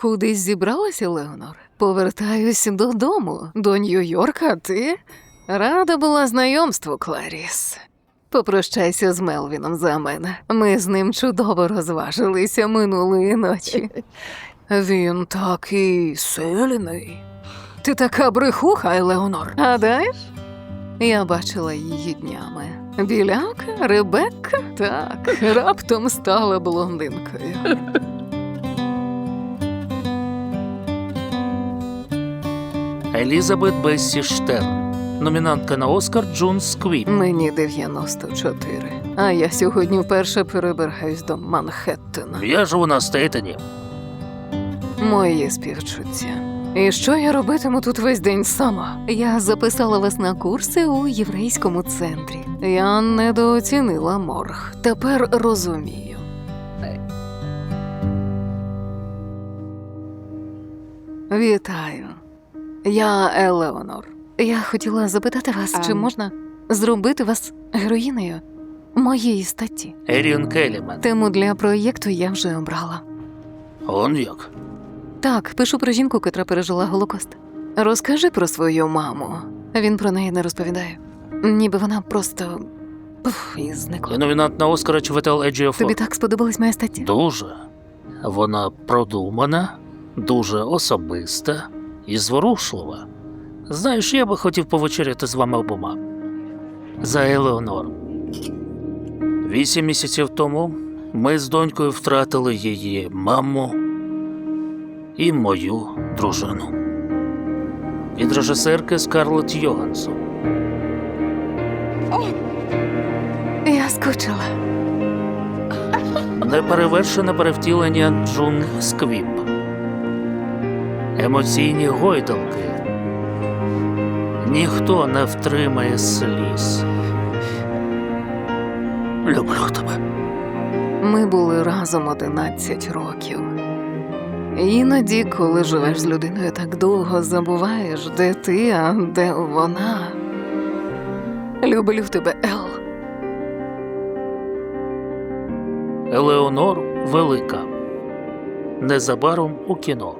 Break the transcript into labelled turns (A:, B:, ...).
A: Кудись зібралася, Леонор? Повертаюсь додому, до Нью-Йорка, ти? Рада була знайомству, Кларіс. Попрощайся з Мелвіном за мене. Ми з ним чудово розважилися минулої ночі. Він такий сильний. Ти така брехуха, Елеонор. Гадаєш? Я бачила її днями. Біляка, Ребекка, так, раптом стала блондинкою.
B: Елізабет Бессі Штерн, номінантка на Оскар Джун Сквіп.
A: Мені 94, а я сьогодні вперше перебираюсь до Манхеттена.
B: Я живу на Стейтені.
A: Мої співчуття. І що я робитиму тут весь день сама? Я записала вас на курси у єврейському центрі. Я недооцінила морг. Тепер розумію. Вітаю. Я Елеонор. Я хотіла запитати вас, чи
C: Ем.
A: можна зробити вас героїнею моєї статті.
B: Ерін Келімен.
A: Тему для проєкту я вже обрала.
B: Он як.
A: Так, пишу про жінку, котра пережила Голокост. Розкажи про свою маму. Він про неї не розповідає. Ніби вона просто пуф,
B: і
A: зникла.
B: номінант на Оскара Чветел Еджіофор.
A: Тобі так сподобалась моя стаття?
B: Дуже. Вона продумана, дуже особиста і зворушлива. Знаєш, я би хотів повечеряти з вами обома. За Елеонор. Вісім місяців тому ми з донькою втратили її маму і мою дружину. Від режисерки Скарлетт Йогансон.
A: Я скучила.
B: Неперевершене перевтілення Джун Сквіп. Емоційні гойдалки. Ніхто не втримає сліз. Люблю тебе.
A: Ми були разом 11 років. Іноді, коли живеш з людиною так довго, забуваєш, де ти, а де вона. Люблю тебе, Ел.
B: Елеонор Велика. Незабаром у кіно.